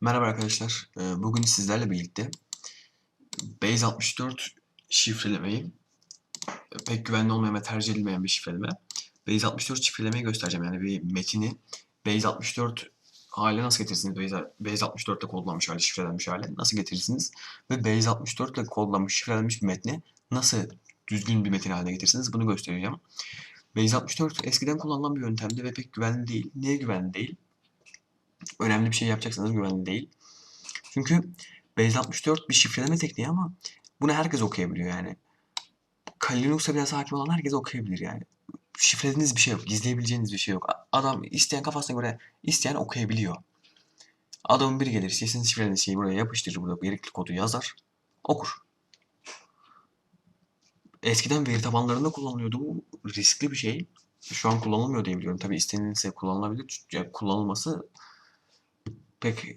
Merhaba arkadaşlar. Ee, Bugün sizlerle birlikte Base 64 şifrelemeyi e, pek güvenli olmayan ve tercih edilmeyen bir şifreleme. Base 64 şifrelemeyi göstereceğim. Yani bir metini Base 64 hale nasıl getirirsiniz? Base, Base 64 ile kodlanmış hali, şifrelenmiş hale nasıl getirirsiniz? Ve Base 64 ile kodlanmış, şifrelenmiş bir metni nasıl düzgün bir metin haline getirirsiniz? Bunu göstereceğim. Base 64 eskiden kullanılan bir yöntemdi ve pek güvenli değil. Niye güvenli değil? Önemli bir şey yapacaksanız güvenli değil. Çünkü Base 64 bir şifreleme tekniği ama bunu herkes okuyabiliyor yani. Linux'a biraz hakim olan herkes okuyabilir yani. Şifrelediğiniz bir şey yok, gizleyebileceğiniz bir şey yok. Adam isteyen kafasına göre isteyen okuyabiliyor. Adamın biri gelir, sizin şifrelediğiniz şeyi buraya yapıştırır, burada gerekli kodu yazar, okur. Eskiden veri tabanlarında kullanılıyordu. Bu riskli bir şey. Şu an kullanılmıyor diye biliyorum. Tabii istenilse kullanılabilir. Yani kullanılması pek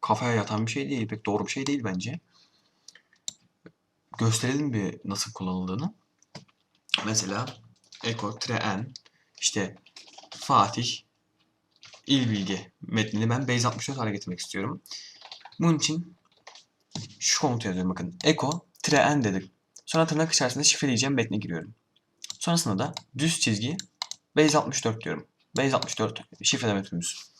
kafaya yatan bir şey değil, pek doğru bir şey değil bence. Gösterelim bir nasıl kullanıldığını. Mesela Eko N işte Fatih İl Bilgi metnini ben Base 64 hale getirmek istiyorum. Bunun için şu komutu yazıyorum bakın. Eko N dedim. Sonra tırnak içerisinde şifreleyeceğim metne giriyorum. Sonrasında da düz çizgi Base 64 diyorum. Base 64 şifreleme türümüz.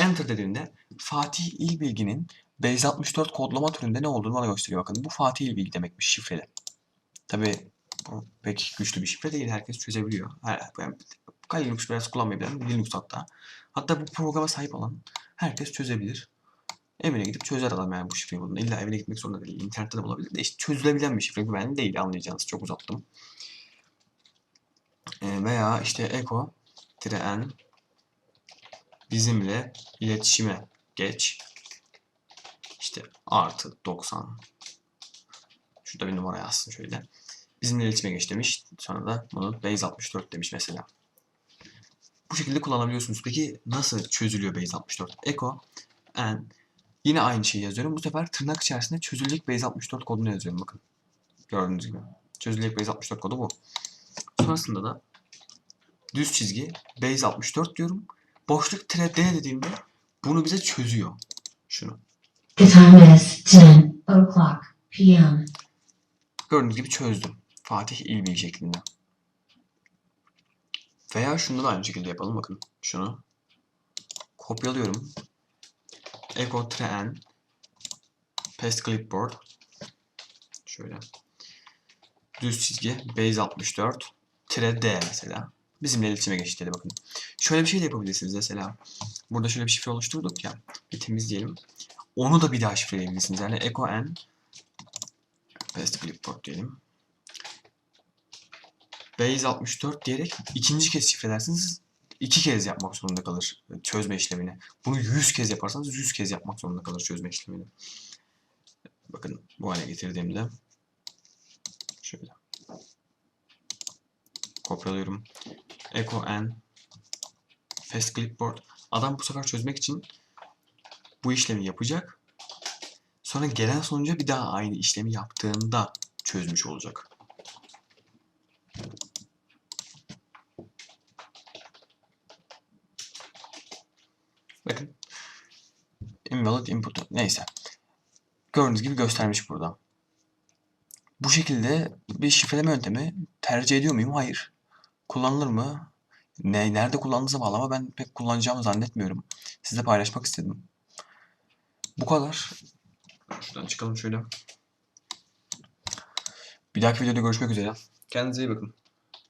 Enter dediğimde Fatih İl Bilgi'nin Base 64 kodlama türünde ne olduğunu bana gösteriyor. Bakın bu Fatih İl Bilgi demekmiş şifreli. Tabi bu pek güçlü bir şifre değil. Herkes çözebiliyor. Yani, Linux biraz kullanmayı bilen Linux hatta. Hatta bu programa sahip olan herkes çözebilir. Evine gidip çözer adam yani bu şifreyi bulduğunda. İlla evine gitmek zorunda değil. İnternette de bulabilir de işte çözülebilen bir şifre güvenli değil anlayacağınız. Çok uzattım. E, veya işte echo n bizimle iletişime geç. İşte artı 90. Şurada bir numara yazsın şöyle. Bizimle iletişime geç demiş. Sonra da bunu base 64 demiş mesela. Bu şekilde kullanabiliyorsunuz. Peki nasıl çözülüyor base 64? Echo and yine aynı şeyi yazıyorum. Bu sefer tırnak içerisinde çözülecek base 64 kodunu yazıyorum bakın. Gördüğünüz gibi. Çözülecek base 64 kodu bu. Sonrasında da düz çizgi base 64 diyorum. Boşluk tire D dediğimde bunu bize çözüyor. Şunu. The time is 10 o'clock p.m. Gördüğünüz gibi çözdüm. Fatih İlbil şeklinde. Veya şunu da aynı şekilde yapalım. Bakın şunu. Kopyalıyorum. Ego tren Paste clipboard şöyle düz çizgi base 64 tire D mesela bizimle iletişime geçti bakın. Şöyle bir şey de yapabilirsiniz mesela. Burada şöyle bir şifre oluşturduk ya. Bir temizleyelim. Onu da bir daha şifreleyebilirsiniz. Yani echo n paste clipboard diyelim. Base 64 diyerek ikinci kez şifrelersiniz. iki kez yapmak zorunda kalır çözme işlemini. Bunu 100 kez yaparsanız 100 kez yapmak zorunda kalır çözme işlemini. Bakın bu hale getirdiğimde şöyle kopyalıyorum. Echo n fast clipboard. Adam bu sefer çözmek için bu işlemi yapacak. Sonra gelen sonuca bir daha aynı işlemi yaptığında çözmüş olacak. Bakın. Invalid input. Neyse. Gördüğünüz gibi göstermiş burada. Bu şekilde bir şifreleme yöntemi tercih ediyor muyum? Hayır. Kullanılır mı? Ne, nerede kullandığınıza bağlı ama ben pek kullanacağımı zannetmiyorum. Size paylaşmak istedim. Bu kadar. Şuradan çıkalım şöyle. Bir dahaki videoda görüşmek üzere. Kendinize iyi bakın.